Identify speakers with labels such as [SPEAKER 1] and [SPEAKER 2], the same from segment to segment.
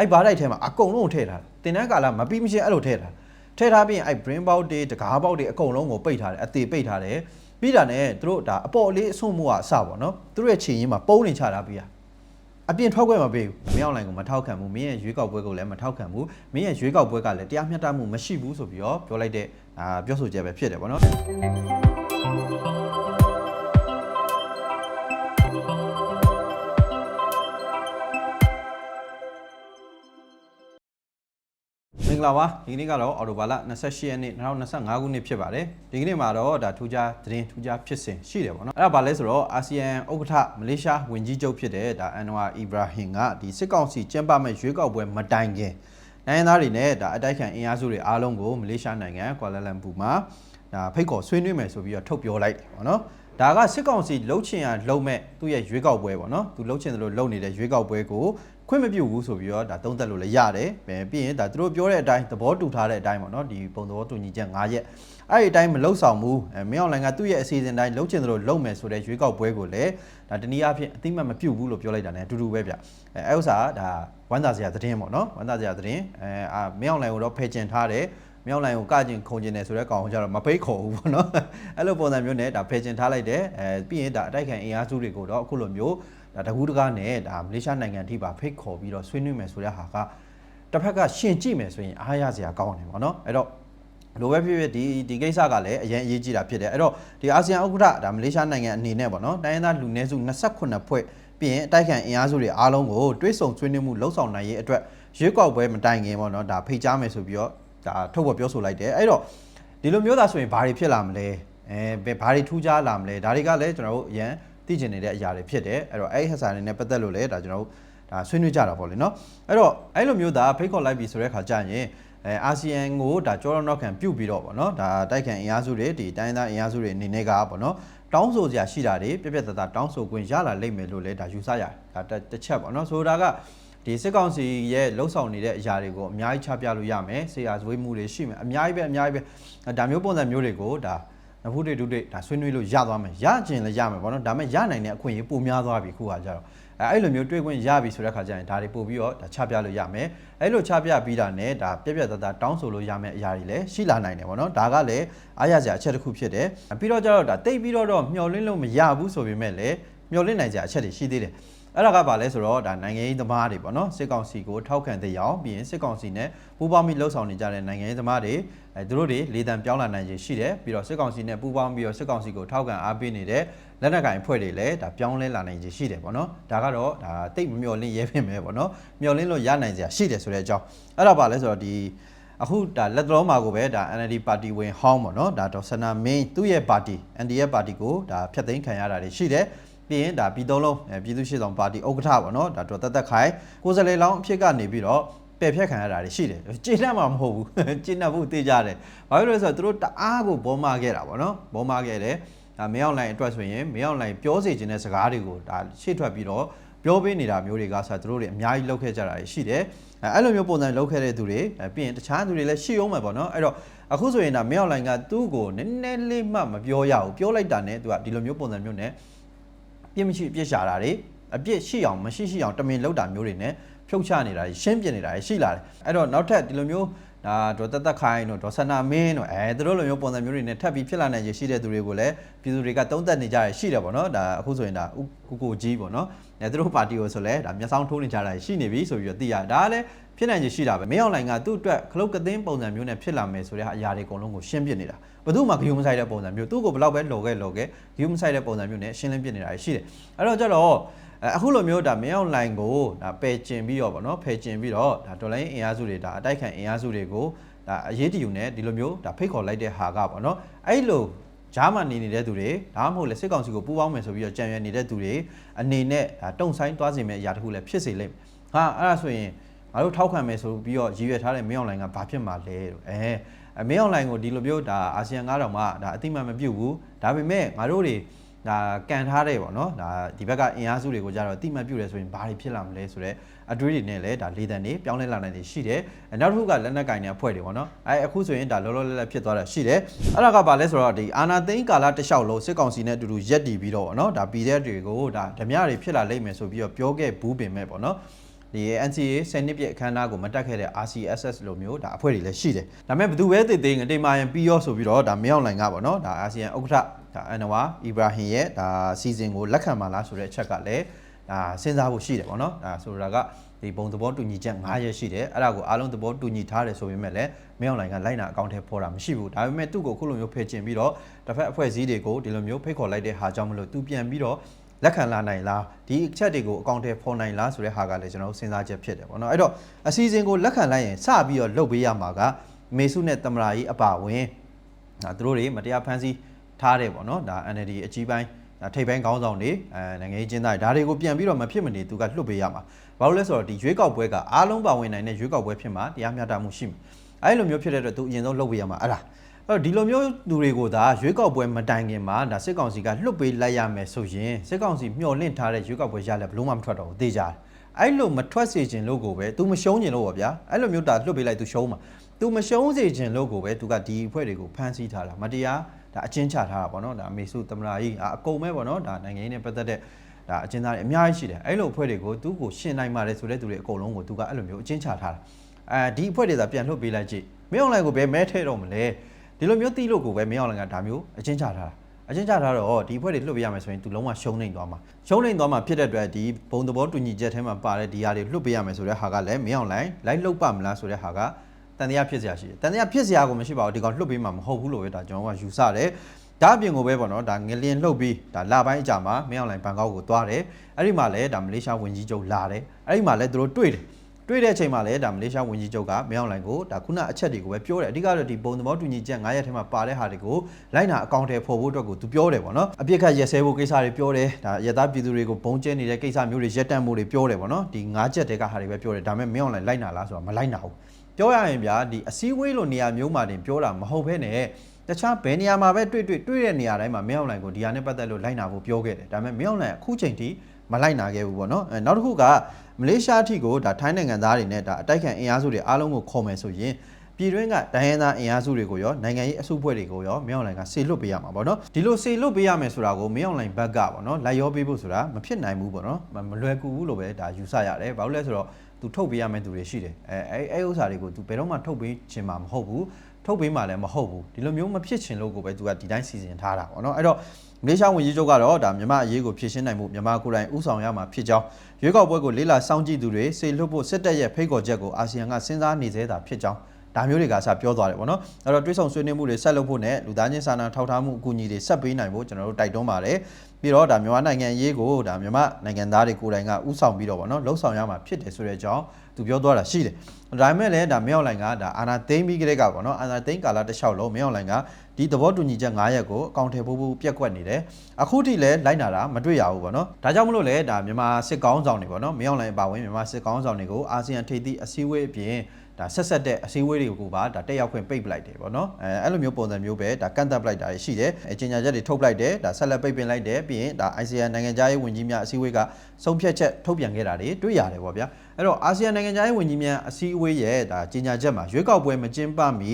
[SPEAKER 1] အဲ့ဘားတိုက်ထဲမှာအကုန်လုံးကိုထည့်ထားတယ်တင်တန်းကာလမပြီးမချင်းအဲ့လိုထည့်ထားထည့်ထားပြီးရင်အဲ့ brain bout တွေတကားပေါက်တွေအကုန်လုံးကိုပိတ်ထားတယ်အသေးပိတ်ထားတယ်ပြီးတာနဲ့သူတို့ဒါအပေါ်လေးအဆွန့်မှုကအစပေါ့နော်သူတို့ရဲ့ခြေရင်းမှာပုံးနေချတာပြီးတာအပြင်ထောက်ခွင့်မပေးဘူးမင်းအောင်လိုင်ကိုမထောက်ခံဘူးမင်းရဲ့ရွေးကောက်ပွဲကိုလည်းမထောက်ခံဘူးမင်းရဲ့ရွေးကောက်ပွဲကလည်းတရားမျှတမှုမရှိဘူးဆိုပြီးတော့ပြောလိုက်တဲ့အာပြောဆိုချက်ပဲဖြစ်တယ်ပေါ့နော် င်္ဂလာပါဒီကနေ့ကတော့အော်တိုဘာလ28ရက်နေ့2025ခုနှစ်ဖြစ်ပါတယ်ဒီကနေ့မှာတော့ဒါထူးခြားသတင်းထူးခြားဖြစ်စဉ်ရှိတယ်ပေါ့နော်အဲ့ဒါဘာလဲဆိုတော့အာဆီယံဥက္ကဋ္ဌမလေးရှားဝန်ကြီးချုပ်ဖြစ်တဲ့ဒါအန်နဝါအီဘရာဟင်ကဒီစစ်ကောင်စီကျင်းပမဲ့ရွေးကောက်ပွဲမတိုင်ခင်နိုင်ငံသားတွေနဲ့ဒါအတိုက်ခံအင်အားစုတွေအားလုံးကိုမလေးရှားနိုင်ငံကွာလာလမ်ပူမှာဒါဖိတ်ခေါ်ဆွေးနွေးမယ်ဆိုပြီးတော့ထုတ်ပြောလိုက်တယ်ပေါ့နော်ဒါကစစ်ကောင်စီလှုပ်ချင်ရလှုပ်မဲ့သူ့ရဲ့ရွေးကောက်ပွဲပေါ့နော်သူလှုပ်ချင်တယ်လို့လှုပ်နေတဲ့ရွေးကောက်ပွဲကို ခွင့်မပြုဘူးဆိုပြီးတော့ဒါသုံးသက်လို့လည်းရတယ်ပဲပြီးရင်ဒါသူတို့ပြောတဲ့အတိုင်းသဘောတူထားတဲ့အတိုင်းပေါ့နော်ဒီပုံသဘောတူညီချက်၅ရက်အဲ့ဒီအတိုင်းမလှုပ်ဆောင်ဘူးအဲမင်းအောင်လိုင်ကသူ့ရဲ့အစီအစဉ်တိုင်းလှုပ်ချင်တယ်လို့လှုပ်မယ်ဆိုတဲ့ရွေးကောက်ပွဲကိုလည်းဒါတနည်းအားဖြင့်အတိမတ်မပြုတ်ဘူးလို့ပြောလိုက်တာ ਨੇ အတူတူပဲဗျအဲအဲ့ဥစ္စာကဒါဝမ်းသာစရာသတင်းပေါ့နော်ဝမ်းသာစရာသတင်းအဲအာမင်းအောင်လိုင်ကိုတော့ဖယ်ကျင်ထားတယ်မြောက်လိုင်ကိုကကျင်ခုံကျင်တယ်ဆိုတဲ့ကောင်ကိုကျတော့မပိတ်ခေါ်ဘူးပေါ့နော်အဲ့လိုပုံစံမျိုးနဲ့ဒါဖယ်ကျင်ထားလိုက်တယ်အဲပြီးရင်ဒါအတိုက်ခံအင်အားစုတွေကိုတော့အခုလိုမျိုး ဒါတကူးတကားနဲ့ဒါမလေးရှားနိုင်ငံထိပါဖိတ်ခေါ်ပြီးတော့ဆွေးနွေးမယ်ဆိုတဲ့ဟာကတစ်ဖက်ကရှင်ကြည့်မယ်ဆိုရင်အားရစရာကောင်းတယ်ပေါ့နော်အဲ့တော့လိုပဲဖြစ်ဖြစ်ဒီဒီကိစ္စကလည်းအရင်အရေးကြီးတာဖြစ်တယ်အဲ့တော့ဒီအာဆီယံဥက္ကဋ္ဌဒါမလေးရှားနိုင်ငံအနေနဲ့ပေါ့နော်တိုင်းရင်းသားလူနည်းစု28ဖွဲ့ပြီးရင်အတိုက်ခံအင်အားစုတွေအားလုံးကိုတွဲဆုံဆွေးနွေးမှုလှုပ်ဆောင်နိုင်ရေးအတွက်ရွေးကောက်ပွဲမတိုင်ခင်ပေါ့နော်ဒါဖိတ်ကြားမယ်ဆိုပြီးတော့ဒါထုတ်ဖော်ပြောဆိုလိုက်တယ်အဲ့တော့ဒီလိုမျိုးသားဆိုရင်ဘာတွေဖြစ်လာမလဲအဲဘာတွေထူးခြားလာမလဲဒါတွေကလည်းကျွန်တော်တို့အရန် သိကျင်နေတဲ့အရာတွေဖြစ်တယ်အဲ့တော့အဲ့ဒီဟက်ဆာနေနဲ့ပတ်သက်လို့လည်းဒါကျွန်တော်တို့ဒါဆွေးနွေးကြတာပေါ့လေနော်အဲ့တော့အဲ့လိုမျိုးဒါဖိတ်ခေါ်လိုက်ပြီဆိုတဲ့ခါကျရင်အဲအာဆီယံကိုဒါကြောတော့နောက်ခံပြုတ်ပြီးတော့ဗောနော်ဒါတိုက်ခံအင်အားစုတွေဒီတိုင်းသားအင်အားစုတွေအနေနဲ့ကဗောနော်တောင်းဆိုစရာရှိတာတွေပြက်ပြက်တသားတောင်းဆိုခွင့်ရလာလိမ့်မယ်လို့လည်းဒါယူဆရတယ်ဒါတစ်ချက်ဗောနော်ဆိုတာကဒီစစ်ကောင်စီရဲ့လှုပ်ဆောင်နေတဲ့အရာတွေကိုအများကြီးချပြလို့ရမယ်ဆေးရဇွေးမှုတွေရှိမယ်အများကြီးပဲအများကြီးပဲဒါမျိုးပုံစံမျိုးတွေကိုဒါ နဖူးတွေဒုတွေဒါဆွေးနွေးလို့ရသွားမယ်ရကျင်လည်းရမယ်ဗောနော်ဒါပေမဲ့ရနိုင်တဲ့အခွင့်အရေးပိုများသွားပြီခုကကြတော့အဲအဲ့လိုမျိုးတွေ့ခွင့်ရပြီဆိုတဲ့ခါကျရင်ဒါတွေပို့ပြီးတော့ဒါချပြလို့ရမယ်အဲ့လိုချပြပြီးတာနဲ့ဒါပြက်ပြက်သားသားတောင်းဆိုလို့ရမယ်အရာတွေလည်းရှိလာနိုင်တယ်ဗောနော်ဒါကလည်းအားရစရာအချက်တစ်ခုဖြစ်တယ်ပြီးတော့ကြတော့ဒါတိတ်ပြီးတော့တော့မျောလင်းလို့မရဘူးဆိုပေမဲ့လည်းမျောလင်းနိုင်စရာအချက်တွေရှိသေးတယ် အဲ့ဒါကဘာလဲဆိုတော့ဒါနိုင်ငံရေးသမားတွေပေါ့နော်စစ်ကောင်စီကိုထောက်ခံတဲ့ရောင်ပြီးရင်စစ်ကောင်စီနဲ့ပူးပေါင်းပြီးလှုပ်ဆောင်နေကြတဲ့နိုင်ငံရေးသမားတွေအဲသူတို့တွေလေတံပြောင်းလာနိုင်ခြင်းရှိတယ်ပြီးတော့စစ်ကောင်စီနဲ့ပူးပေါင်းပြီးတော့စစ်ကောင်စီကိုထောက်ခံအားပေးနေတဲ့လက်နက်ကင်အဖွဲ့တွေလည်းဒါပြောင်းလဲလာနိုင်ခြင်းရှိတယ်ပေါ့နော်ဒါကတော့ဒါတိတ်မမျော်လင့်ရဲပြင်ပဲပေါ့နော်မျော်လင့်လို့ရနိုင်စရာရှိတယ်ဆိုတဲ့အကြောင်းအဲ့ဒါပါလဲဆိုတော့ဒီအခုဒါလက်တော်မှာကိုပဲဒါ NLD ပါတီဝင်ဟောင်းပေါ့နော်ဒါဒေါ်စနာမင်းသူ့ရဲ့ပါတီ NLD ရဲ့ပါတီကိုဒါဖျက်သိမ်းခံရတာတွေရှိတယ် ပြီးရင်ဒါပြည်သုံးလုံးပြည်သူ့ရှေ့ဆောင်ပါတီဥက္ကဋ္ဌပေါ့နော်ဒါတော်တက်တက်ခိုင်ကိုယ်စားလှယ်လောင်းအဖြစ်ကနေပြီးတော့ပယ်ဖြတ်ခံရတာတွေရှိတယ်ကျင့်တတ်မှာမဟုတ်ဘူးကျင့်တတ်ဖို့သိကြတယ်ဘာလို့လဲဆိုတော့သူတို့တအားကိုဘောမခဲ့တာပေါ့နော်ဘောမခဲ့တယ်ဒါမင်းအောင်လိုင်အတွက်ဆိုရင်မင်းအောင်လိုင်ပြောစီခြင်းတဲ့စကားတွေကိုဒါရှေ့ထွက်ပြီးတော့ပြောပေးနေတာမျိုးတွေကဆိုသူတို့တွေအများကြီးလုပ်ခဲ့ကြတာတွေရှိတယ်အဲအဲ့လိုမျိုးပုံစံလုပ်ခဲ့တဲ့သူတွေပြီးရင်တခြားသူတွေလည်းရှိအောင်မှာပေါ့နော်အဲ့တော့အခုဆိုရင်ဒါမင်းအောင်လိုင်ကသူ့ကိုနည်းနည်းလေးမှမပြောရဘူးပြောလိုက်တာနဲ့သူကဒီလိုမျိုးပုံစံမျိုးနဲ့ ပြစ်မရှိအပြစ်ရှာတာတွေအပြစ်ရှိအောင်မရှိရှိအောင်တမင်လောက်တာမျိုးတွေနဲ့ဖြုတ်ချနေတာရှင်းပြနေတာရှိလာတယ်အဲ့တော့နောက်ထပ်ဒီလိုမျိုးဒါဒေါ်တက်တက်ခိုင်းတို့ဒေါ်ဆနာမင်းတို့အဲသူတို့လိုမျိုးပုံစံမျိုးတွေနဲ့ထပ်ပြီးဖြစ်လာနိုင်ရရှိတဲ့သူတွေကိုလည်းပြည်သူတွေကတုံးသက်နေကြရရှိတယ်ပေါ့နော်ဒါအခုဆိုရင်ဒါကိုကိုကြီးပေါ့နော်အဲသူတို့ပါတီကိုဆိုလဲဒါမျက်စောင်းထိုးနေကြတာရှိနေပြီဆိုပြီးတော့သိရဒါကလည်း ဖြစ်နိုင်ရရှိတာပဲမင်းအောင်လိုင်ကသူ့အတွက်ခလုတ်ကသိန်းပုံစံမျိုးနဲ့ဖြစ်လာမယ်ဆိုတဲ့အရာတွေအကုန်လုံးကိုရှင်းပြနေတာဘယ်သူမှဂယုမဆိုင်တဲ့ပုံစံမျိုးသူ့ကိုဘလောက်ပဲလော်ခဲ့လော်ခဲ့ဂယုမဆိုင်တဲ့ပုံစံမျိုးနဲ့ရှင်းလင်းပြနေတာရှိတယ်အဲ့တော့ကျတော့အခုလိုမျိုးဒါမင်းအောင်လိုင်ကိုဒါပယ်ကျင်ပြီးတော့ဗောနော်ဖယ်ကျင်ပြီးတော့ဒါဒေါ်လာအင်အားစုတွေဒါအတိုက်ခံအင်အားစုတွေကိုဒါအရေးတယူနဲ့ဒီလိုမျိုးဒါဖိတ်ခေါ်လိုက်တဲ့ဟာကဗောနော်အဲ့လိုဂျားမှနေနေတဲ့သူတွေဒါမှမဟုတ်လေစစ်ကောင်စီကိုပူးပေါင်းမယ်ဆိုပြီးတော့ကြံရွယ်နေတဲ့သူတွေအနေနဲ့ဒါတုံဆိုင်သွားစေမယ့်အရာတစ်ခုလည်းဖြစ်စေလိမ့်မယ်ဟာအဲ့ဒါဆိုရင် ငါတို့ထောက်ခံမယ်ဆိုပြီးတော့ရည်ရွယ်ထားတဲ့မင်းအောင်လိုင်ကဘာဖြစ်မှာလဲလို့အဲမင်းအောင်လိုင်ကိုဒီလိုမျိုးဒါအာဆီယံကားတော်မှဒါအတိမတ်မပြုတ်ဘူးဒါပေမဲ့ငါတို့တွေဒါကန်ထားတယ်ပေါ့နော်ဒါဒီဘက်ကအင်အားစုတွေကိုကြတော့အတိမတ်ပြုတ်တယ်ဆိုရင်ဘာတွေဖြစ်လာမလဲဆိုတော့အတွေးတွေနဲ့လည်းဒါလေတံနေပြောင်းလဲလာနိုင်တယ်ရှိတယ်နောက်တစ်ခုကလက်နက်ကင်တဲ့အဖွဲ့တွေပေါ့နော်အဲအခုဆိုရင်ဒါလောလောလတ်လတ်ဖြစ်သွားတာရှိတယ်အဲ့ဒါကဘာလဲဆိုတော့ဒီအာနာသိန်းကာလတစ်လျှောက်လုံးစစ်ကောင်စီနဲ့အတူတူရက်တည်ပြီးတော့ပေါ့နော်ဒါ PDF တွေကိုဒါဓမြတွေဖြစ်လာလိမ့်မယ်ဆိုပြီးတော့ပြောခဲ့ဘူးပင်မဲ့ပေါ့နော် ဒီ NCA 10နှစ်ပြည့်အခမ်းအနားကိုမတက်ခဲ့တဲ့ RCSS လိုမျိုးဒါအဖွဲ့တွေလည်းရှိတယ်ဒါပေမဲ့ဘယ်သူပဲတည်တည်ငတိမာရင်ပြီးရောဆိုပြီးတော့ဒါမရောက်နိုင်ကပေါ့နော်ဒါအာဆီယံဥက္ကဋ္ဌဒါအန်နဝါအီဘရာဟင်ရဲ့ဒါစီစဉ်ကိုလက်ခံပါလားဆိုတဲ့အချက်ကလည်းဒါစဉ်းစားဖို့ရှိတယ်ပေါ့နော်ဒါဆိုတာကဒီဘုံသဘောတူညီချက်9ရက်ရှိတယ်အဲ့ဒါကိုအားလုံးသဘောတူညီထားတယ်ဆိုပေမဲ့လည်းမရောက်နိုင်ကလိုက်နာအကောင့်ထဲပေါ်တာမရှိဘူးဒါပေမဲ့သူ့ကိုခုလိုမျိုးဖယ်ကျင်ပြီးတော့တစ်ဖက်အဖွဲ့အစည်းတွေကိုဒီလိုမျိုးဖိတ်ခေါ်လိုက်တဲ့ဟာကြောင့်မလို့သူပြန်ပြီးတော့ လက်ခံလာနိုင်လားဒီအချက်တွေကိုအကောင့်ထဲပေါ်နိုင်လားဆိုတဲ့ဟာကလည်းကျွန်တော်တို့စဉ်းစားချက်ဖြစ်တယ်ပေါ့နော်အဲ့တော့အစီအစဉ်ကိုလက်ခံလိုက်ရင်စပြီးတော့လုပ်ပေးရမှာကမေစုနဲ့တမရာကြီးအပါဝင်ဒါသူတို့တွေမတရားဖမ်းဆီးထားတယ်ပေါ့နော်ဒါ NLD အကြီးပိုင်းဒါထိပ်ပိုင်းခေါင်းဆောင်တွေအဲနိုင်ငံရေးကျင်းသားတွေဒါတွေကိုပြန်ပြီးတော့မဖြစ်မနေသူကလွတ်ပေးရမှာဘာလို့လဲဆိုတော့ဒီရွေးကောက်ပွဲကအားလုံးပါဝင်နိုင်တဲ့ရွေးကောက်ပွဲဖြစ်မှာတရားမျှတမှုရှိမှာအဲ့လိုမျိုးဖြစ်တဲ့အတွက်သူအရင်ဆုံးလုပ်ပေးရမှာအဲ့ဒါအဲ့ တော့ဒီလိုမျိုးသူတွေကိုသာရွေးကောက်ပွဲမတိုင်ခင်မှာဒါစစ်ကောင်စီကလွတ်ပေးလိုက်ရမယ်ဆိုရင်စစ်ကောင်စီမျှော်လင့်ထားတဲ့ရွေးကောက်ပွဲရလည်းဘလို့မှမထွက်တော့ဘူးသိကြတယ်အဲ့လိုမထွက်စေချင်လို့ကိုပဲ तू မရှုံးချင်လို့ပေါ့ဗျာအဲ့လိုမျိုးဒါလွတ်ပေးလိုက် तू ရှုံးမှာ तू မရှုံးစေချင်လို့ကိုပဲ तू ကဒီအဖွဲ့တွေကိုဖမ်းဆီးထားတာမတရားဒါအချင်းချထားတာပေါ့နော်ဒါအမေစုသမရာကြီးအကုန်ပဲပေါ့နော်ဒါနိုင်ငံရေးနဲ့ပတ်သက်တဲ့ဒါအချင်းသားတွေအများကြီးရှိတယ်အဲ့လိုအဖွဲ့တွေကိုသူ့ကိုရှင်းနိုင်ပါတယ်ဆိုတဲ့သူတွေအကုန်လုံးကို तू ကအဲ့လိုမျိုးအချင်းချထားတာအဲဒီအဖွဲ့တွေသာပြန်လွတ်ပေးလိုက်ကြည့်မင်းအောင်လိုင်ကိုပဲမဲထဲတော့မလဲ ဒီလိုမျိုးတီးလို့ကိုပဲမင်းအောင်လင်ကဒါမျိုးအချင်းချထားတာအချင်းချထားတော့ဒီအဖွဲ့တွေလွတ်ပေးရမယ်ဆိုရင် तू လုံးဝရှုံးနေသွားမှာရှုံးနေသွားမှာဖြစ်တဲ့အတွက်ဒီဘုံသဘောတူညီချက်ထဲမှာပါတဲ့ဒီဟာတွေလွတ်ပေးရမယ်ဆိုတဲ့ဟာကလည်းမင်းအောင်လိုင်လိုက်လုတ်ပါမလားဆိုတဲ့ဟာကတန်တရားဖြစ်စရာရှိတယ်တန်တရားဖြစ်စရာကိုမရှိပါဘူးဒီကောင်လွတ်ပေးမှာမဟုတ်ဘူးလို့ပဲဒါကျွန်တော်ကယူဆတယ်ဒါအပြင်ကိုပဲပေါ့နော်ဒါငလျင်လှုပ်ပြီးဒါလာပိုင်းအကြမှာမင်းအောင်လိုင်ဘန်ကောက်ကိုသွားတယ်အဲ့ဒီမှာလည်းဒါမလေးရှားဝန်ကြီးချုပ်လာတယ်အဲ့ဒီမှာလည်းသူတို့တွေ့တယ် တွေ့တဲ့အချိန်မှာလည်းဒါမလေးရှားဝန်ကြီးချုပ်ကမင်းအောင်လှိုင်ကိုဒါခုနအချက်တွေကိုပဲပြောတယ်အဓိကတော့ဒီပုံသဘောတူညီချက်9ရက်ထဲမှာပါတဲ့ဟာတွေကိုလိုက်နာအကောင့်ထဲပေါ်ဖို့အတွက်ကိုသူပြောတယ်ပေါ့နော်အပြစ်ခတ်ရက်စဲဖို့ကိစ္စတွေပြောတယ်ဒါရသားပြည်သူတွေကိုဘုံကျဲနေတဲ့ကိစ္စမျိုးတွေရက်တန့်မှုတွေပြောတယ်ပေါ့နော်ဒီ9ချက်တွေကဟာတွေပဲပြောတယ်ဒါပေမဲ့မင်းအောင်လှိုင်လိုက်နာလားဆိုတော့မလိုက်နာဘူးပြောရရင်ဗျာဒီအစည်းအဝေးလိုနေရာမျိုးမှာတင်ပြောတာမဟုတ်ဘဲနဲ့တခြားဘယ်နေရာမှာပဲတွေ့တွေ့တွေ့တဲ့နေရာတိုင်းမှာမင်းအောင်လှိုင်ကိုဒီဟာနဲ့ပတ်သက်လို့လိုက်နာဖို့ပြောခဲ့တယ်ဒါပေမဲ့မင်းအောင်လှိုင်အခုချိန်ထိ မလိုက်နာခဲ့ဘူးပေါ့နော်အဲနောက်တစ်ခုကမလေးရှားအထိကိုဒါထိုင်းနိုင်ငံသားတွေနဲ့ဒါအတိုက်ခံအင်အားစုတွေအားလုံးကိုခေါ်မယ်ဆိုရင်ပြည်တွင်းကဒိုင်းရင်းသားအင်အားစုတွေကိုရောနိုင်ငံရေးအစုအဖွဲ့တွေကိုရောမင်းအောင်လှိုင်ကစေလွတ်ပေးရမှာပေါ့နော်ဒီလိုစေလွတ်ပေးရမယ်ဆိုတာကိုမင်းအောင်လှိုင်ဘက်ကပေါ့နော်လိုက်ရောပေးဖို့ဆိုတာမဖြစ်နိုင်ဘူးပေါ့နော်မမလွယ်ကူဘူးလို့ပဲဒါယူဆရတယ်ဘာလို့လဲဆိုတော့သူထုတ်ပေးရမယ့်သူတွေရှိတယ်အဲအဲအဲဥစ္စာတွေကိုသူဘယ်တော့မှထုတ်ပေးချင်မှာမဟုတ်ဘူးထုတ်ပေးမှလည်းမဟုတ်ဘူးဒီလိုမျိုးမဖြစ်ချင်လို့ကိုပဲသူကဒီတိုင်းစီစဉ်ထားတာပေါ့နော်အဲ့တော့ မလေးရှားဝန်ကြီးချုပ်ကတော့ဒါမြန်မာအရေးကိုဖြည့်ရှင်းနိုင်မှုမြန်မာကိုယ်တိုင်ဥဆောင်ရမှာဖြစ်ကြောင်းရွေးကောက်ပွဲကိုလေးလာစောင့်ကြည့်သူတွေစေလွတ်ဖို့စစ်တပ်ရဲ့ဖိတ်ခေါ်ချက်ကိုအာဆီယံကစဉ်းစားနေသေးတာဖြစ်ကြောင်းဒါမျိုးတွေကစပြောသွားတယ်ပေါ့နော်အဲ့တော့တွေးဆောင်ဆွေးနွေးမှုတွေဆက်လုပ်ဖို့နဲ့လူသားချင်းစာနာထောက်ထားမှုအကူအညီတွေဆက်ပေးနိုင်ဖို့ကျွန်တော်တို့တိုက်တွန်းပါတယ်ပြီးတော့ဒါမြန်မာနိုင်ငံအရေးကိုဒါမြန်မာနိုင်ငံသားတွေကိုယ်တိုင်ကဥဆောင်ပြီးတော့ပေါ့နော်လှုပ်ဆောင်ရမှာဖြစ်တယ်ဆိုတဲ့အကြောင်းသူပြောသွားတာရှိတယ်ဒါပေမဲ့လည်းဒါမြောက်လိုင်ကဒါအာနာသိမ့်ပြီးကြတဲ့ကပေါ့နော်အာနာသိမ့်ကာလတစ်လျှောက်လုံးမြောက်လိုင်က ဒီသဘောတူညီချက်9ရက်ကိုအကောင့်ထဲပို့ဖို့ပြက်ကွက်နေတယ်အခုထိလည်းလိုက်နာတာမတွေ့ရဘူးပေါ့နော်ဒါကြောင့်မလို့လဲဒါမြန်မာစစ်ကောင်းဆောင်တွေပေါ့နော်မြောက်လိုင်အပါဝင်မြန်မာစစ်ကောင်းဆောင်တွေကိုအာဆီယံထိပ်သီးအစည်းအဝေးအပြင်ဒါဆက်ဆက်တဲ့အစည်းအဝေးတွေကိုပါဒါတက်ရောက်ခွင့်ပိတ်ပလိုက်တယ်ပေါ့နော်အဲအဲ့လိုမျိုးပုံစံမျိုးပဲဒါကန့်သက်ပလိုက်တာရှိတယ်အကျဉ်းချက်တွေထုတ်ပလိုက်တယ်ဒါဆက်လက်ပိတ်ပင်လိုက်တယ်ပြီးရင်ဒါ ICN နိုင်ငံသားရေးဝန်ကြီးများအစည်းအဝေးကဆုံးဖြတ်ချက်ထုတ်ပြန်ခဲ့တာတွေတွေ့ရတယ်ပေါ့ဗျာအဲ့တော့အာဆီယံနိုင်ငံသားရေးဝန်ကြီးများအစည်းအဝေးရဲ့ဒါကြေညာချက်မှာရွေးကောက်ပွဲမကျင်းပမီ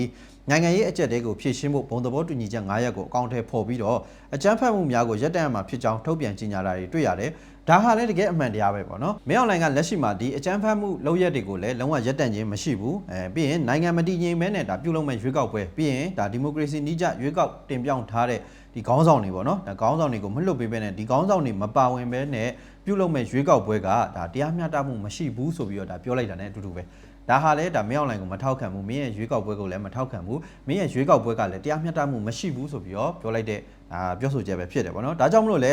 [SPEAKER 1] နိုင်ငံရေးအကြက်တဲကိုဖြည့်ရှင်းဖို့ဘုံသဘောတူညီချက်9ရပ်ကိုအကောင့်ထဲပေါ်ပြီးတော့အကြမ်းဖက်မှုများကိုရပ်တန့်ရမှာဖြစ်ကြောင်းထုတ်ပြန်ကြေညာတာတွေတွေ့ရတယ်ဒါဟာလည်းတကယ်အမှန်တရားပဲပေါ့နော်မင်းအောင်လိုင်ကလက်ရှိမှာဒီအကြမ်းဖက်မှုလုပ်ရက်တွေကိုလည်းလုံးဝရပ်တန့်ခြင်းမရှိဘူးအဲပြီးရင်နိုင်ငံမတည်ငြိမ်မဲနဲ့ဒါပြုလုပ်မဲ့ရွေးကောက်ပွဲပြီးရင်ဒါဒီမိုကရေစီနှိကျရွေးကောက်တင်ပြောင်းထားတဲ့ဒီခေါင်းဆောင်တွေပေါ့နော်ဒါခေါင်းဆောင်တွေကိုမလွတ်ပေးဘဲနဲ့ဒီခေါင်းဆောင်တွေမပါဝင်ဘဲနဲ့ပြုလုပ်မဲ့ရွေးကောက်ပွဲကဒါတရားမျှတမှုမရှိဘူးဆိုပြီးတော့ဒါပြောလိုက်တာ ਨੇ အတူတူပဲ ဒါဟာလည်းဒါမင်းအောင်လိုင်ကိုမထောက်ခံဘူးမင်းရဲ့ရွေးကောက်ပွဲကိုလည်းမထောက်ခံဘူးမင်းရဲ့ရွေးကောက်ပွဲကလည်းတရားမျှတမှုမရှိဘူးဆိုပြီးတော့ပြောလိုက်တဲ့အာပြောဆိုချက်ပဲဖြစ်တယ်ပေါ့နော်ဒါကြောင့်မလို့လဲ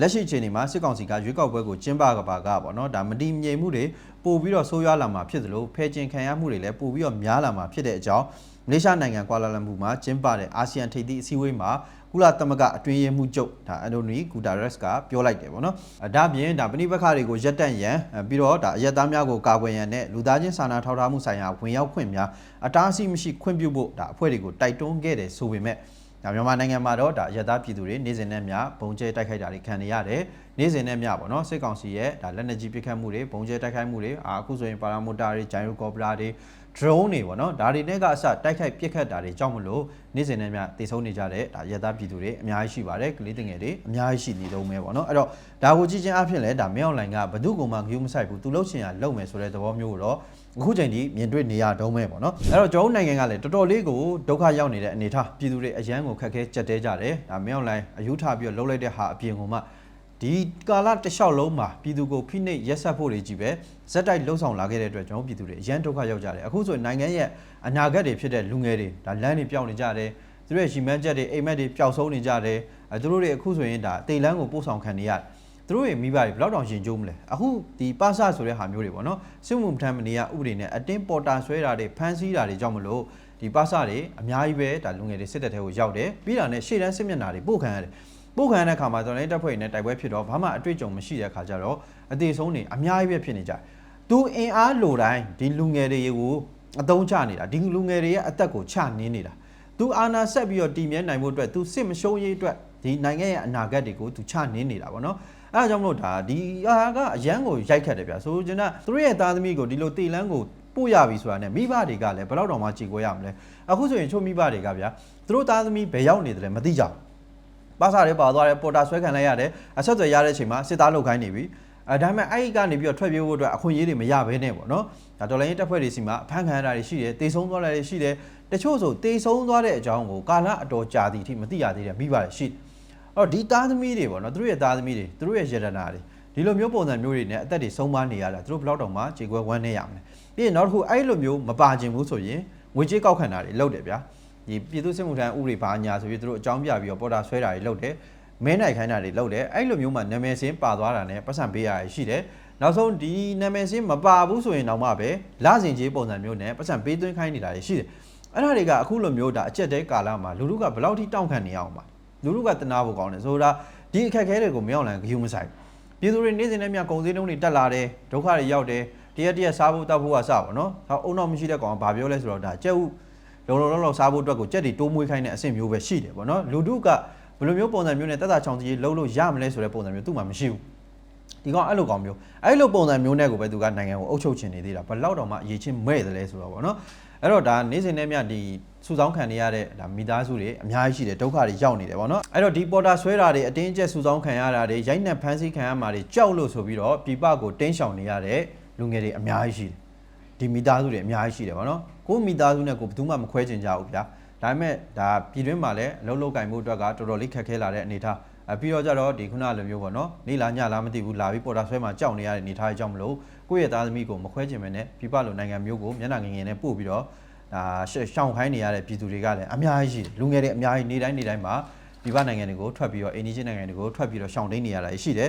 [SPEAKER 1] လက်ရှိအချိန်ဒီမှာစစ်ကောင်စီကရွေးကောက်ပွဲကိုကျင်းပကပါကပေါ့နော်ဒါမတိမြိမ်မှုတွေပို့ပြီးတော့ဆိုးရွားလာမှာဖြစ်သလိုဖဲကျင်ခံရမှုတွေလည်းပို့ပြီးတော့များလာမှာဖြစ်တဲ့အကြောင်းမလေးရှားနိုင်ငံကွာလာလမ်ပူမှာကျင်းပတဲ့အာဆီယံထိပ်သီးအစည်းအဝေးမှာ ကုလသမဂ္ဂအတွင်းရေးမှူးချုပ်ဒါအန်တိုနီဂူတာရက်စ်ကပြောလိုက်တယ်ပေါ့နော်အဲဒါပြင်ဒါပဏိပက္ခတွေကိုရပ်တန့်ရန်အဲပြီးတော့ဒါအရက်သားများကိုကာကွယ်ရန်နဲ့လူသားချင်းစာနာထောက်ထားမှုဆိုင်ရာဝင်ရောက်ခွင့်များအတားအဆီးမရှိခွင့်ပြုဖို့ဒါအဖွဲ့တွေကိုတိုက်တွန်းခဲ့တယ်ဆိုပေမဲ့ ဒါမြန်မာနိုင်ငံမှာတော့ဒါရသပြည်သူတွေနေ့စဉ်နဲ့မျှဘုံကျဲတိုက်ခိုက်တာတွေခံနေရတယ်နေ့စဉ်နဲ့မျှပေါ့နော်စစ်ကောင်စီရဲ့ဒါလက်နက်ကြီးပစ်ခတ်မှုတွေဘုံကျဲတိုက်ခိုက်မှုတွေအာအခုဆိုရင်ပါရာမိုတာတွေဂျိုင်ရိုကော်ပရာတွေ drone တွေပေါ့နော်ဒါတွေနဲ့ကအစတိုက်ခိုက်ပစ်ခတ်တာတွေကြောင့်မလို့နေ့စဉ်နဲ့မျှတည်ဆုံးနေကြတဲ့ဒါရသပြည်သူတွေအများကြီးရှိပါတယ်ကလေးတငယ်တွေအများကြီးရှိနေတော့မယ်ပေါ့နော်အဲ့တော့ဒါကိုကြည့်ချင်းအဖြစ်လဲဒါမင်းအွန်လိုင်းကဘယ်သူ့ကောင်မှဂရုမစိုက်ဘူးသူလှုပ်ချင်ရလှုပ်မယ်ဆိုတဲ့သဘောမျိုးကိုတော့ အခုချိန်ထိမြင်တွေ့နေရတော့မယ်ပေါ့နော်အဲ့တော့ကျွန်တော်တို့နိုင်ငံကလည်းတော်တော်လေးကိုဒုက္ခရောက်နေတဲ့အနေအထားပြည်သူတွေအရန်ကိုခက်ခဲကြက်တဲကြတယ်ဒါမင်းအွန်လိုင်းအယူထားပြီးတော့လှုပ်လိုက်တဲ့ဟာအပြင်ကမှဒီကာလတစ်လျှောက်လုံးမှာပြည်သူကိုဖိနှိပ်ရက်ဆက်ဖို့တွေကြီးပဲဇက်တိုက်လှုံ့ဆော်လာခဲ့တဲ့အတွက်ကျွန်တော်တို့ပြည်သူတွေအရန်ဒုက္ခရောက်ကြတယ်အခုဆိုရင်နိုင်ငံရဲ့အနာဂတ်တွေဖြစ်တဲ့လူငယ်တွေဒါလမ်းတွေပြောင်းနေကြတယ်သူတို့ရဲ့ရှီမန်းချက်တွေအိမ်မက်တွေပျောက်ဆုံးနေကြတယ်အဲသူတို့တွေအခုဆိုရင်ဒါတိတ်လန်းကိုပို့ဆောင်ခံနေရတယ် သူတို့ရဲ့မိဘတွေဘယ်လောက်တောင်ရင်ကျိုးမလဲအခုဒီပါစဆိုတဲ့ဟာမျိုးတွေပေါ့နော်စစ်မှုမထမ်းမနေရဥပဒေနဲ့အတင်းပေါ်တာဆွဲတာတွေဖမ်းဆီးတာတွေကြောင့်မလို့ဒီပါစတွေအများကြီးပဲဒါလူငယ်တွေစစ်တပ်ထဲကိုရောက်တယ်ပြီးတာနဲ့ရှေ့တန်းစစ်မျက်နှာတွေပို့ခံရတယ်ပို့ခံရတဲ့အခါမှာတော်လိုင်းတပ်ဖွဲ့တွေနဲ့တိုက်ပွဲဖြစ်တော့ဘာမှအတွေ့အကြုံမရှိတဲ့အခါကျတော့အသေးဆုံးတွေအများကြီးပဲဖြစ်နေကြတယ်သူအင်အားလိုတိုင်းဒီလူငယ်တွေကိုအတုံးချနေတာဒီလူငယ်တွေရဲ့အသက်ကိုချနင်းနေတာသူအာနာဆက်ပြီးတော့တည်မြဲနိုင်ဖို့အတွက်သူစစ်မရှုံးရေးအတွက်ဒီနိုင်ငံရဲ့အနာဂတ်တွေကိုသူချနင်းနေတာပေါ့နော် အဲဒါကြောင့်မလို့ဒါဒီအားကအရန်ကိုရိုက်ခတ်တယ်ဗျာ။ဆိုချင်တာသူတို့ရဲ့သားသမီးကိုဒီလိုတေလန်းကိုပို့ရပြီဆိုတာနဲ့မိဘတွေကလည်းဘယ်တော့တောင်မှကြည်ကွဲရမလဲ။အခုဆိုရင်ချို့မိဘတွေကဗျာသူတို့သားသမီးဘယ်ရောက်နေတယ်လဲမသိကြဘူးပါစာတွေပါသွားတယ်ပေါ်တာဆွဲခံလိုက်ရတယ်အဆက်အသွယ်ရတဲ့အချိန်မှာစစ်သားလောက်ခိုင်းနေပြီအဲဒါပေမဲ့အဲ့ဒီကနေပြီးတော့ထွက်ပြေးဖို့အတွက်အခွင့်အရေးတွေမရဘဲနဲ့ပေါ့နော်ဒါတော်လိုင်းတပ်ဖွဲ့တွေစီမှာအဖမ်းခံရတာတွေရှိတယ်တေဆုံးသွားတာတွေရှိတယ်တချို့ဆိုတေဆုံးသွားတဲ့အကြောင်းကိုကာလအတော်ကြာသည့်အထိမသိရသေးတဲ့မိဘတွေရှိတယ် အဲ့တော့ဒီသားသမီးတွေပေါ့နော်သူတို့ရဲ့သားသမီးတွေသူတို့ရဲ့ရတနာတွေဒီလိုမျိုးပုံစံမျိုးတွေနဲ့အသက်တွေဆုံးမနေရတာသူတို့ဘယ်တော့တောင်မှခြေခွဲဝမ်းနေရမလဲပြီးရင်နောက်တစ်ခုအဲ့လိုမျိုးမပါခြင်းဘူးဆိုရင်ငွေကြေးကောက်ခံတာတွေလုပ်တယ်ဗျာဒီပြည်သူ့စစ်မှုထမ်းဥပဒေဘာညာဆိုပြီးသူတို့အကြောင်းပြပြီးတော့ပေါ်တာဆွဲတာတွေလုပ်တယ်မဲနိုင်ခိုင်းတာတွေလုပ်တယ်အဲ့လိုမျိုးမှနာမည်စင်းပါသွားတာနဲ့ပတ်စံပေးရရှိတယ်နောက်ဆုံးဒီနာမည်စင်းမပါဘူးဆိုရင်တော့မှပဲလစဉ်ကြီးပုံစံမျိုးနဲ့ပတ်စံပေးသွင်းခိုင်းနေတာတွေရှိတယ်အဲ့ဒါတွေကအခုလိုမျိုးဒါအကျက်တဲကာလမှာလူလူကဘယ်လောက်ထိတောင့်ခံနေအောင်ပါ လူလူကတနာဖို့ကောင်းတယ်ဆိုတာဒီအခက်အခဲတွေကိုမရောက်လန်ဂယုမဆိုင်ပြည်သူတွေနေ့စဉ်နဲ့မြကုန်စည်နှုန်းတွေတက်လာတယ်ဒုက္ခတွေရောက်တယ်တရက်တရက်စားဖို့တောက်ဖို့ကစပါတော့။ဟောအုံတော့မရှိတဲ့ကောင်ကဘာပြောလဲဆိုတော့ဒါကြက်ဥလုံလုံလောက်လောက်စားဖို့အတွက်ကိုကြက်တွေတိုးမွေးခိုင်းတဲ့အဆင့်မျိုးပဲရှိတယ်ပေါ့နော်လူတို့ကဘယ်လိုမျိုးပုံစံမျိုးနဲ့တက်တာချောင်ကြီးလှုပ်လို့ရမလဲဆိုတဲ့ပုံစံမျိုးသူ့မှာမရှိဘူး ဒီကောင်အဲ့လိုကောင်မျိုးအဲ့လိုပုံစံမျိုးနဲ့ကိုပဲသူကနိုင်ငံကိုအုပ်ချုပ်ချင်နေသေးတာဘယ်လောက်တော့မှအရေးချင်းမဲ့တယ်လဲဆိုတော့ပေါ့နော်အဲ့တော့ဒါနေ့စဉ်နဲ့မြဒီစုဆောင်းခံနေရတဲ့ဒါမိသားစုတွေအများကြီးရှိတယ်ဒုက္ခတွေရောက်နေတယ်ပေါ့နော်အဲ့တော့ဒီပေါ်တာဆွဲတာတွေအတင်းအကျပ်စုဆောင်းခံရတာတွေရိုက်နှက်ဖမ်းဆီးခံရမှာတွေကြောက်လို့ဆိုပြီးတော့ပြပကိုတင်းရှောင်နေရတဲ့လူငယ်တွေအများကြီးရှိတယ်ဒီမိသားစုတွေအများကြီးရှိတယ်ဗောနော်ကိုယ်မိသားစုနဲ့ကိုယ်ဘယ်သူမှမခွဲချင်ကြဘူးဗျာဒါပေမဲ့ဒါပြည်တွင်းမှာလည်းအလုံးလုံးကင်မှုအတွက်ကတော်တော်လေးခက်ခဲလာတဲ့အနေအထား အပြီးတော့ကြတော့ဒီခုနလိုမျိုးပေါ့နော်နေလာညလာမသိဘူးလာပြီးပေါ်တာဆွဲမှာကြောက်နေရတဲ့အနေအထားအကြောင်းမလို့ကိုယ့်ရဲ့သားသမီးကိုမခွဲချင်မနဲ့ပြပလိုနိုင်ငံမျိုးကိုမျက်နှာငယ်ငယ်နဲ့ပို့ပြီးတော့ဒါရှောင်ခိုင်းနေရတဲ့ပြည်သူတွေကလည်းအများကြီးရှိတယ်လူငယ်တွေအများကြီးနေတိုင်းနေတိုင်းမှာပြပနိုင်ငံတွေကိုထွက်ပြီးတော့အင်ဒီဂျင်နိုင်ငံတွေကိုထွက်ပြီးတော့ရှောင်တိန်နေရတာရှိတယ်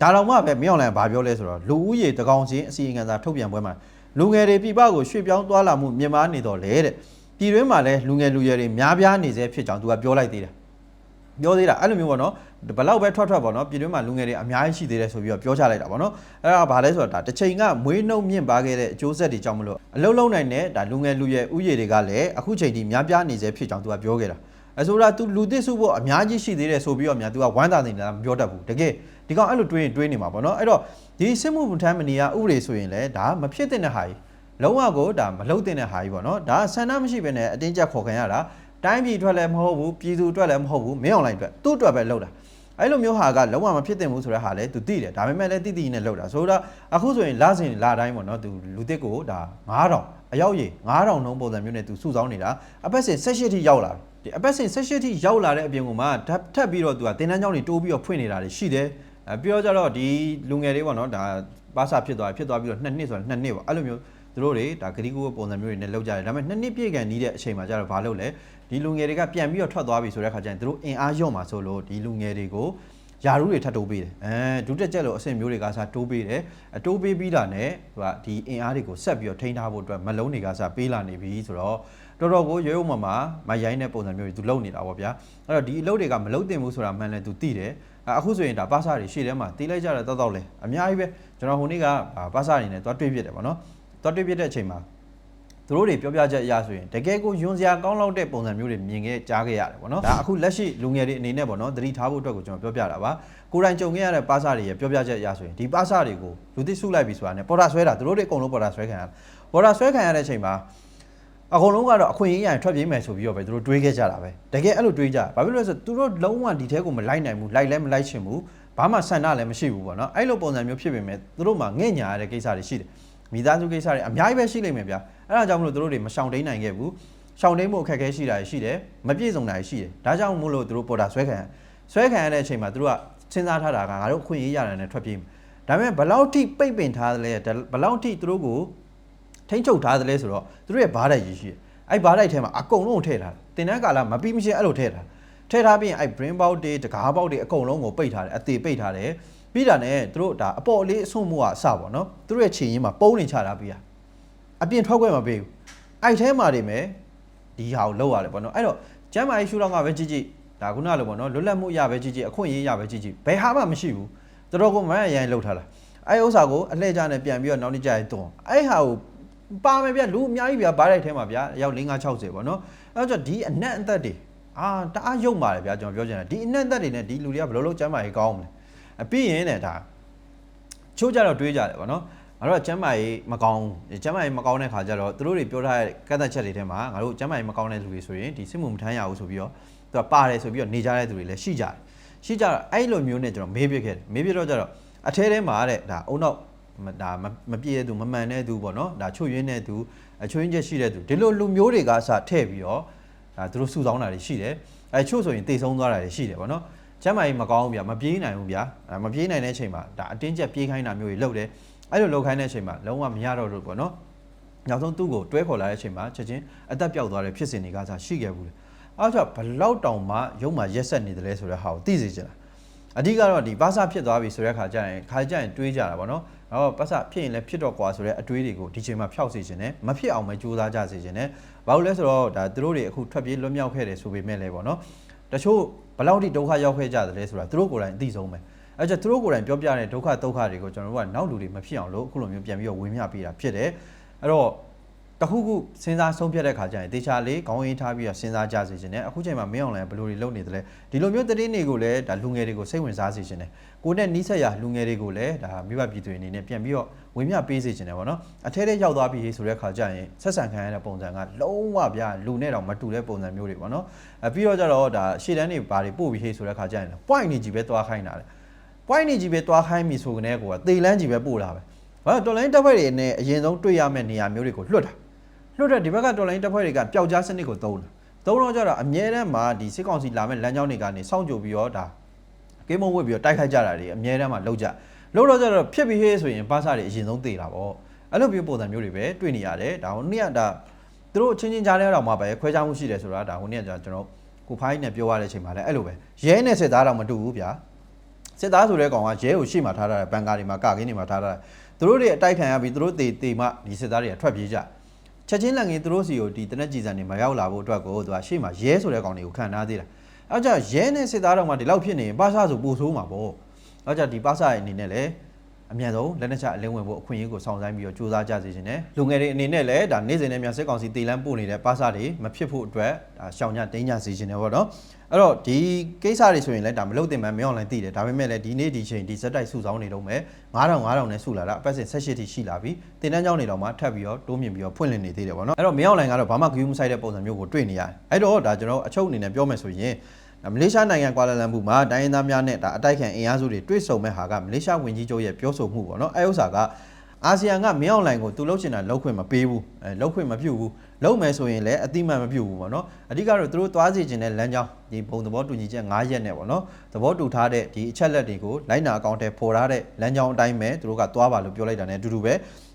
[SPEAKER 1] ဒါတော့မှပဲမင်းအောင်လန်ဘာပြောလဲဆိုတော့လူဦးရေတကောင်ချင်းအစီအငံစာထုတ်ပြန်ပွဲမှာလူငယ်တွေပြပကိုရွှေ့ပြောင်းသွားလာမှုမြင့်မားနေတော့လေတဲ့ပြည်တွင်းမှာလည်းလူငယ်လူရွယ်တွေများပြားနေစေဖြစ်ကြောင်းသူကပြောလိုက်သေးတယ်ပြောသေးတာအဲ့လိုမျိုးပေါ့နော် ဘလောက်ပဲထွက်ထွက်ပေါ့နော်ပြည်တွင်းမှာလူငယ်တွေအများကြီးရှိသေးတယ်ဆိုပြီးတော့ပြောချလိုက်တာပေါ့နော်အဲ့ဒါဘာလဲဆိုတော့ဒါတစ်ချိန်ကမွေးနှုတ်မြင့်ပါခဲ့တဲ့အကျိုးဆက်တွေကြောင့်မလို့အလုံးလုံးနိုင်တဲ့ဒါလူငယ်လူရွယ်ဥယျာဉ်တွေကလည်းအခုချိန်ထိများပြားနေစေဖြစ်ကြောင်းသူကပြောခဲ့တာအဲဆိုတော့ तू လူသစ်စုဖို့အများကြီးရှိသေးတယ်ဆိုပြီးတော့များ तू ကဝမ်းသာနေတာမပြောတတ်ဘူးတကယ်ဒီကောင်အဲ့လိုတွေးရင်တွေးနေမှာပေါ့နော်အဲ့တော့ဒီစစ်မှုထမ်းမနေရဥပဒေဆိုရင်လည်းဒါမဖြစ်တဲ့ဟာကြီးလုံးဝကိုဒါမလုံတဲ့ဟာကြီးပေါ့နော်ဒါဆန္ဒမရှိဘဲနဲ့အတင်းကျပ်ခေါ်ခံရတာတိုင်းပြည်အတွက်လည်းမဟုတ်ဘူးပြည်သူအတွက်လည်းမဟုတ်ဘူးမင်းအောင်လိုက်အတွက်သူ့အတွက်ပဲလုပ်တာ အဲ့လိုမျိုးဟာကလုံးဝမဖြစ်သင့်ဘူးဆိုတဲ့ဟာလည်းသူသိတယ်ဒါပေမဲ့လည်းတိတိနဲ့လုပ်တာဆိုတော့အခုဆိုရင်လစဉ်လာတိုင်းပေါ့နော်သူလူတစ်ကိုဒါ9000အရောက်ရေ9000နှုန်းပုံစံမျိုးနဲ့သူစုဆောင်းနေတာအပတ်စဉ်18ထိရောက်လာတယ်ဒီအပတ်စဉ်18ထိရောက်လာတဲ့အပြင်ကမှဓာတ်ထပ်ပြီးတော့သူကတင်တန်းကြောင်းတွေတိုးပြီးတော့ဖွင့်နေတာတွေရှိတယ်အဲပြောကြတော့ဒီလူငယ်တွေပေါ့နော်ဒါပါစာဖြစ်သွားဖြစ်သွားပြီးတော့2နှစ်ဆိုတာ2နှစ်ပေါ့အဲ့လိုမျိုးသူတို့တွေဒါဂရီကူပုံစံမျိုးတွေနဲ့လောက်ကြတယ်ဒါပေမဲ့နှစ်နှစ်ပြည့်ကန်နီးတဲ့အချိန်မှာကျတော့ဘာလုပ်လဲ ဒီလူငယ်တွေကပြန်ပြီးတော့ထွက်သွားပြီဆိုတဲ့ခါကျရင်သူတို့အင်အားလျော့မှာဆိုလို့ဒီလူငယ်တွေကိုယာရုတွေထပ်တိုးပေးတယ်အဲဒုတက်ကြက်လို့အဆင့်မျိုးတွေကစားတိုးပေးတယ်အတိုးပေးပြီးတာနဲ့ဟိုကဒီအင်အားတွေကိုဆက်ပြီးတော့ထိန်းထားဖို့အတွက်မလုံးတွေကစားပေးလာနေပြီဆိုတော့တော်တော်ကိုရွေးဥမှာမှာမရိုင်းတဲ့ပုံစံမျိုးတွေသူလုံနေတာပေါ့ဗျာအဲ့တော့ဒီအလုပ်တွေကမလုံတင်ဘူးဆိုတာမှန်လဲသူသိတယ်အခုဆိုရင်ဒါပါစာတွေရှေ့ထဲမှာတီးလိုက်ကြတယ်တောက်တောက်လဲအများကြီးပဲကျွန်တော်ဟိုနေ့ကပါစာတွေနဲ့သွားတွေးပြစ်တယ်ပေါ့နော်သွားတွေးပြစ်တဲ့အချိန်မှာ သူတို့တွေပြောပြချက်အရဆိုရင်တကယ်ကိုယွန်စရာကောင်းလောက်တဲ့ပုံစံမျိုးတွေမြင်ခဲ့ကြားခဲ့ရတယ်ပေါ့နော်ဒါအခုလက်ရှိလူငယ်တွေအနေနဲ့ပေါ့နော်သတိထားဖို့အတွက်ကိုကျွန်တော်ပြောပြတာပါကိုယ်တိုင်ကြုံခဲ့ရတဲ့ပါစာတွေရဲ့ပြောပြချက်အရဆိုရင်ဒီပါစာတွေကိုလူသိစုလိုက်ပြီဆိုတာနဲ့ပေါ်တာဆွဲတာသူတို့တွေအကုန်လုံးပေါ်တာဆွဲခံရတယ်ပေါ်တာဆွဲခံရတဲ့အချိန်မှာအကုန်လုံးကတော့အခွင့်အရေးရရင်ထွက်ပြေးမယ်ဆိုပြီးတော့ပဲသူတို့တွေးခဲ့ကြတာပဲတကယ်အဲ့လိုတွေးကြဘာဖြစ်လို့လဲဆိုတော့သူတို့လုံးဝဒီထဲကိုမလိုက်နိုင်ဘူးလိုက်လည်းမလိုက်ချင်ဘူးဘာမှဆန္ဒလည်းမရှိဘူးပေါ့နော်အဲ့လိုပုံစံမျိုးဖြစ်ပေမဲ့သူတို့မှငဲ့ညာရတဲ့ကိစ္စတွေရှိတယ်မိသားစုကိစ္စတွေအများကြီးပဲရှိလိမ့်မယ်ဗျာ အဲ့ဒါကြောင့်မလို့သူတို့တွေမရှောင်တိန်နိုင်ခဲ့ဘူးရှောင်တိန်မှုအခက်အခဲရှိတာရှိတယ်မပြည့်စုံတာရှိတယ်ဒါကြောင့်မို့လို့သူတို့ပေါ်တာဆွဲခံဆွဲခံရတဲ့အချိန်မှာသူတို့ကစဉ်းစားထားတာကငါတို့အခွင့်အရေးရတယ်နဲ့ထွက်ပြေးမယ်ဒါပေမဲ့ဘလောက်ထိပိတ်ပင်ထားသလဲဘလောက်ထိသူတို့ကိုထိမ့်ချုပ်ထားသလဲဆိုတော့သူတို့ရဲ့ဘားတိုက်ကြီးရှိတယ်အဲ့ဘားတိုက်ထဲမှာအကုန်လုံးကိုထည့်ထားတယ်တင်တဲ့ကာလမပြီးမချင်းအဲ့လိုထည့်ထားထည့်ထားပြီးရင်အဲ့ brain box တွေတကားပေါက်တွေအကုန်လုံးကိုပိတ်ထားတယ်အသေးပိတ်ထားတယ်ပြီးတာနဲ့သူတို့ဒါအပေါ်လေးအဆွန့်မှုကအစပေါ့နော်သူတို့ရဲ့ခြေရင်းမှာပုံးနေချတာပြီးရ အပြင်ထွက်ခွင့်မပေးဘူးအဲ့ထဲမှာနေမယ်ဒီဟာကိုလောက်ရတယ်ပေါ့နော်အဲ့တော့ကျမ်းမာရေးရှုထောင့်ကပဲကြည့်ကြည့်ဒါခုနလိုပေါ့နော်လွတ်လပ်မှုရပဲကြည့်ကြည့်အခွင့်အရေးရပဲကြည့်ကြည့်ဘယ်ဟာမှမရှိဘူးတော်တော်ကိုမရရန်လောက်ထားတာအဲ့ဥစ္စာကိုအလှည့်ကျနဲ့ပြန်ပြီးတော့နောက်နေ့ကျရင်တွန်းအဲ့ဟာကိုပါမယ်ဗျလူအများကြီးဗျဘားတိုက်ထဲမှာဗျအယောက်5 60ပေါ့နော်အဲတော့ဒီအနက်အသက်တွေအာတအားရုပ်ပါတယ်ဗျကျွန်တော်ပြောချင်တာဒီအနက်အသက်တွေနဲ့ဒီလူတွေကဘယ်လိုလုပ်ကျမ်းမာရေးကောင်းမလဲအပြီးရင်တဲ့ဒါချိုးကြတော့တွေးကြတယ်ပေါ့နော် ငါတို့ကကျမ်းမာရေးမကောင်းကျမ်းမာရေးမကောင်းတဲ့ခါကျတော့သူတို့တွေပြောထားတဲ့ကန့်သက်ချက်တွေထဲမှာငါတို့ကျမ်းမာရေးမကောင်းတဲ့လူတွေဆိုရင်ဒီစစ်မှုမထမ်းရဘူးဆိုပြီးတော့သူကပါတယ်ဆိုပြီးတော့နေကြတဲ့သူတွေလည်းရှိကြတယ်ရှိကြတော့အဲ့လိုမျိုးနဲ့ကျွန်တော်မေးပြခဲ့တယ်မေးပြတော့ကျတော့အထဲထဲမှာတဲ့ဒါအုံနောက်ဒါမပြည့်တဲ့သူမမှန်တဲ့သူပေါ့နော်ဒါချွတ်ရင်းတဲ့သူအချွတ်ရင်းချက်ရှိတဲ့သူဒီလိုလူမျိုးတွေကစထည့်ပြီးတော့ဒါသူတို့စုဆောင်းတာတွေရှိတယ်အဲချို့ဆိုရင်တေဆုံးသွားတာတွေရှိတယ်ပေါ့နော်ကျမ်းမာရေးမကောင်းဘူးဗျာမပြေးနိုင်ဘူးဗျာမပြေးနိုင်တဲ့အချိန်မှာဒါအတင်းကျပ်ပြေးခိုင်းတာမျိုးတွေလုပ်တယ် အဲ့လိုလုပ်ခိုင်းတဲ့အချိန်မှာလုံးဝမရတော့ဘူးပေါ့နော်နောက်ဆုံးသူ့ကိုတွဲခေါ်လာတဲ့အချိန်မှာချက်ချင်းအသက်ပြောက်သွားတဲ့ဖြစ်စဉ်တွေကစားရှိခဲ့ဘူးလေအဲ့တော့ဘလောက်တောင်မှရုံမှာရက်ဆက်နေတယ်လဲဆိုတဲ့ဟာကိုသိစေချင်တာအဓိကတော့ဒီပါစာဖြစ်သွားပြီဆိုတဲ့ခါကျရင်ခါကျရင်တွေးကြတာပေါ့နော်။တော့ပတ်စဖြစ်ရင်လည်းဖြစ်တော့ကွာဆိုတဲ့အတွေးတွေကိုဒီချိန်မှာဖျောက်စေခြင်းနဲ့မဖြစ်အောင်ပဲကြိုးစားကြစေခြင်းနဲ့ဘာလို့လဲဆိုတော့ဒါသူတို့တွေအခုထွက်ပြေးလွတ်မြောက်ခဲ့တယ်ဆိုပေမဲ့လည်းပေါ့နော်။တချို့ဘလောက်ထိဒုက္ခရောက်ခဲ့ကြတယ်လဲဆိုတာသူတို့ကိုယ်တိုင်အသိဆုံးပဲ။ အဲကြသူတို့ကိုယ်တိုင်ပြောပြတဲ့ဒုက္ခဒုက္ခတွေကိုကျွန်တော်တို့ကနောက်လူတွေမဖြစ်အောင်လို့အခုလိုမျိုးပြန်ပြီးတော့ဝေမျှပေးတာဖြစ်တယ်။အဲ့တော့တခုခုစဉ်းစားဆုံးဖြတ်တဲ့ခါကျရင်တေချာလေးခေါင်းရင်းထားပြီးတော့စဉ်းစားကြစေခြင်းနဲ့အခုချိန်မှာမင်းအောင်လည်းဘယ်လိုတွေလုပ်နေသလဲဒီလိုမျိုးတည်င်းတွေကိုလည်းဒါလူငယ်တွေကိုစိတ်ဝင်စားစေခြင်းနဲ့ကိုနဲ့နီးစပ်ရာလူငယ်တွေကိုလည်းဒါမိဘပြည်သူတွေအနေနဲ့ပြန်ပြီးတော့ဝင်မြပေးစေခြင်းနဲ့ပေါ့နော်အထဲထဲရောက်သွားပြီဆိုတဲ့ခါကျရင်ဆက်ဆံခံရတဲ့ပုံစံကလုံးဝဗျာလူနဲ့တော့မတူတဲ့ပုံစံမျိုးတွေပေါ့နော်အပြီးတော့ကျတော့ဒါရှေ့တန်းတွေဘာတွေပို့ပြီးဟေးဆိုတဲ့ခါကျရင် point နေကြီးပဲတွားခိုင်းတာလေ point နေကြီးပဲတွားခိုင်းပြီဆိုကနေကိုကတေလန်းကြီးပဲပို့တာပဲဘာလို့တော်လိုင်းတက်ဖွဲ့တွေနဲ့အရင်ဆုံးတွေ့ရမယ့်နေရာမျိုးတွေကိုလွတ်တာလွတ်တဲ့ဒီဘက်ကတော်လိုင်းတက်ဖွဲ့တွေကပျောက်ကြားစနစ်ကိုသုံးတာသုံးတော့ကျတော့အမြဲတမ်းမှာဒီစစ်ကောင်စီလာမဲ့လမ်းကြောင်းတွေကနေစောင့်ကြိုပြီးတော့ဒါကင်းမုံဝစ်ပြီးတော့တိုက်ခိုက်ကြတာတွေအမြဲတမ်းမှာလောက်ကြလောက်တော့ကျတော့ဖြစ်ပြီးဟေးဆိုရင်ပါစာတွေအရင်ဆုံးသေတာပေါ့အဲ့လိုမျိုးပုံစံမျိုးတွေပဲတွေ့နေရတယ်ဒါဟိုနေ့ကဒါသူတို့ချင်းချင်းကြားတဲ့တော့မှပဲခွဲခြားမှုရှိတယ်ဆိုတာဒါဟိုနေ့ကကျွန်တော်ကိုဖိုင်းနဲ့ပြောရတဲ့အချိန်မှာလည်းအဲ့လိုပဲရဲနဲ့စစ်သားတော့မတူဘူးဗျာ စစ်သားဆိုတဲ့ကောင်ကရဲကိုရှေ့မှာထားထားတဲ့ဘန်ကာတွေမှာကကင်းတွေမှာထားထားတယ်သူတို့တွေအတိုက်ခံရပြီးသူတို့တေတေမှဒီစစ်သားတွေကထွက်ပြေးကြချက်ချင်းလက်ငင်းသူတို့စီကိုဒီတနက်ကြည်စံတွေမရောက်လာဖို့အတွက်ကိုသူကရှေ့မှာရဲဆိုတဲ့ကောင်တွေကိုခံထားသေးတာအဲကြောင့်ရဲနဲ့စစ်သားတော်မှဒီလောက်ဖြစ်နေရင်ပါစာဆိုပိုဆိုးမှာပေါ့အဲကြောင့်ဒီပါစာရဲ့အနေနဲ့လည်းအမြန်ဆုံးလက်နက်ချအလင်းဝင်ဖို့အခွင့်အရေးကိုဆောင်ဆိုင်ပြီးတော့စူးစမ်းကြစေခြင်းနဲ့လူငယ်တွေအနေနဲ့လည်းဒါနေ့စဉ်နဲ့မြန်စစ်ကောင်စီတေလန်းပို့နေတဲ့ပါစာတွေမဖြစ်ဖို့အတွက်ဒါရှောင်ညတင်းညစေခြင်းနဲ့ပေါ့နော် အဲ့တော့ဒီကိစ္စတွေဆိုရင်လည်းဒါမလုပ်တင်မှမင်းအောင်လိုင်းသိတယ်ဒါပေမဲ့လည်းဒီနေ့ဒီချိန်ဒီစက်တိုက်စုဆောင်နေတော့မယ်9000 9000နဲ့စုလာတာအပတ်စဉ်18ထိရှိလာပြီတင်တန်းကြောင်းနေတော့မှထပ်ပြီးတော့တိုးမြင့်ပြီးတော့ဖွင့်လှစ်နေသေးတယ်ပေါ့နော်အဲ့တော့မင်းအောင်လိုင်းကတော့ဘာမှဂရုမစိုက်တဲ့ပုံစံမျိုးကိုတွေ့နေရတယ်အဲ့တော့ဒါကျွန်တော်အချုပ်အနေနဲ့ပြောမယ်ဆိုရင်မလေးရှားနိုင်ငံကွာလာလမ်ပူမှာတိုင်းရင်းသားများနဲ့ဒါအတိုက်ခံအင်အားစုတွေတွေ့ဆုံမဲ့ဟာကမလေးရှားဝန်ကြီးချုပ်ရဲ့ပြောဆိုမှုပေါ့နော်အဲဥစ္စာက အာဆီယံကမင်းအောင်လိုင်ကိုသူလှုပ်ချင်တာလှုပ်ခွင့်မပေးဘူးအဲလှုပ်ခွင့်မပြုဘူးလှုပ်မယ်ဆိုရင်လည်းအတိမတ်မပြုဘူးပေါ့နော်အဓိကတော့သူတို့သွားစီခြင်းတဲ့လမ်းကြောင်းဒီဘုံသဘောတူညီချက်9ရက်နဲ့ပေါ့နော်သဘောတူထားတဲ့ဒီအချက်လက်တွေကိုလိုက်နာအကောင့်ထဲပေါ်ထားတဲ့လမ်းကြောင်းအတိုင်းပဲသူတို့ကသွားပါလို့ပြောလိုက်တာ ਨੇ အတူတူပဲ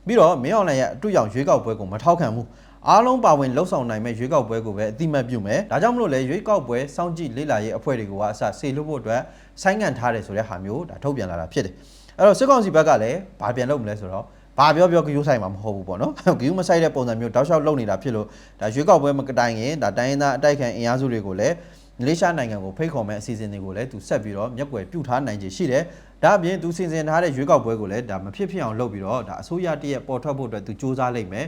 [SPEAKER 1] ပြီးတော့မင်းအောင်လိုင်ရဲ့အတွေ့အကြုံရွေးကောက်ပွဲကိုမထောက်ခံဘူးအားလုံးပါဝင်လှုပ်ဆောင်နိုင်မဲ့ရွေးကောက်ပွဲကိုပဲအတိမတ်ပြုမယ်ဒါကြောင့်မလို့လေရွေးကောက်ပွဲစောင့်ကြည့်လေ့လာရေးအဖွဲ့တွေကိုကအစဆေလွတ်ဖို့အတွက်ဆိုင်းငံ့ထားတယ်ဆိုတဲ့ဟာမျိုးဒါထုတ်ပြန်လာတာဖြစ်တယ် အဲ့တော့စစ်ကောင်စီဘက်ကလည်းဘာပြန်လုပ်မလဲဆိုတော့ဘာပြောပြောကယူဆိုင်မှာမဟုတ်ဘူးပေါ့နော်ကယူမဆိုင်တဲ့ပုံစံမျိုးတောက်လျှောက်လုပ်နေတာဖြစ်လို့ဒါရွေးကောက်ပွဲမကတိုင်ခင်ဒါတိုင်းရင်းသားအတိုက်ခံအင်အားစုတွေကိုလည်း မလေးရှားနိုင်ငံကိုဖိတ်ခေါ်မဲ့အစီအစဉ်တွေကိုလည်းသူဆက်ပြီးတော့မျက်ကွယ်ပြုထားနိုင်ခြေရှိတယ်ဒါအပြင်သူစီစဉ်ထားတဲ့ရွေးကောက်ပွဲကိုလည်းဒါမဖြစ်ဖြစ်အောင်လုပ်ပြီးတော့ဒါအစိုးရတရက်ပေါ်ထွက်ဖို့အတွက်သူစ조사လိုက်မယ်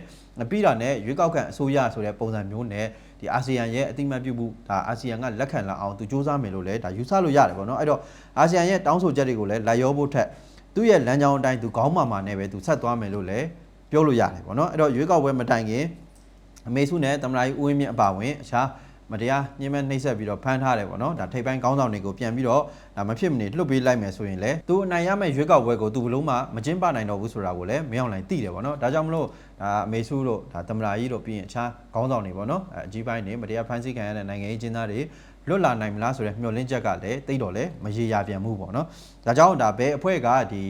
[SPEAKER 1] ပြီးတာနဲ့ရွေးကောက်ခံအစိုးရဆိုတဲ့ပုံစံမျိုးနဲ့ဒီအာဆီယံရဲ့အတိမတ်ပြုမှုဒါအာဆီယံကလက်ခံလာအောင်သူစ조사မယ်လို့လည်းဒါယူဆလို့ရတယ်ပေါ့နော်အဲ့တော့အာဆီယံရဲ့တောင်းဆိုချက်တွေကိုလည်းလိုက်ရောဖို့ထက် သူ့ရဲ့လမ်းကြောင်းအတိုင်းသူခေါင်းမာမာနဲ့ပဲသူဆက်သွားမယ်လို့လည်းပြောလို့ရတယ်ပေါ့နော်အဲ့တော့ရွေးကောက်ပွဲမတိုင်ခင်အမေစုနဲ့တမလာကြီးဦးဝင်းမြင့်အပါဝင်အခြားမတရားညှဉ်းမဲ့နှိပ်စက်ပြီးတော့ဖမ်းထားတယ်ပေါ့နော်ဒါထိပ်ပိုင်းကောင်းဆောင်တွေကိုပြန်ပြီးတော့ဒါမဖြစ်မနေလွတ်ပေးလိုက်မယ်ဆိုရင်လေသူအနိုင်ရမယ့်ရွေးကောက်ပွဲကိုသူဘလို့မှမကျင်းပနိုင်တော့ဘူးဆိုတာကိုလည်းမင်းအောင်လိုင်သိတယ်ပေါ့နော်ဒါကြောင့်မလို့ဒါအမေစုတို့ဒါတမလာကြီးတို့ပြီးရင်အခြားကောင်းဆောင်တွေပေါ့နော်အဲအကြီးပိုင်းတွေမတရားဖမ်းဆီးခံရတဲ့နိုင်ငံရေးကျင်းသားတွေ လွတ်လာနိုင်မလားဆိုတဲ့မျှော်လင့်ချက်ကလည်းတိတ်တော့လည်းမရေရာပြန်မှုပေါ့နော်ဒါကြောင့်ဒါဘယ်အဖွဲ့ကဒီ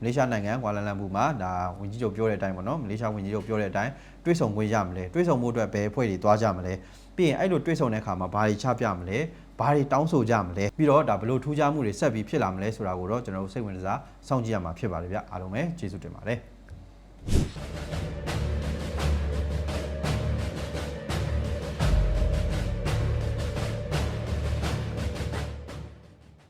[SPEAKER 1] မလေးရှားနိုင်ငံကွာလာလမ်ပူမှာဒါဝင်ကြီးချုပ်ပြောတဲ့အတိုင်းပေါ့နော်မလေးရှားဝင်ကြီးချုပ်ပြောတဲ့အတိုင်းတွေးဆုံခွင့်ရမလဲတွေးဆုံမှုအတွက်ဘယ်အဖွဲ့တွေသွားကြမလဲပြီးရင်အဲ့လိုတွေးဆုံတဲ့အခါမှာဘာတွေချပြမလဲဘာတွေတောင်းဆိုကြမလဲပြီးတော့ဒါဘလို့ထူးခြားမှုတွေဆက်ပြီးဖြစ်လာမလဲဆိုတာကိုတော့ကျွန်တော်တို့စိတ်ဝင်စားစောင့်ကြည့်ရမှာဖြစ်ပါတယ်ဗျအားလုံးပဲကျေးဇူးတင်ပါတယ်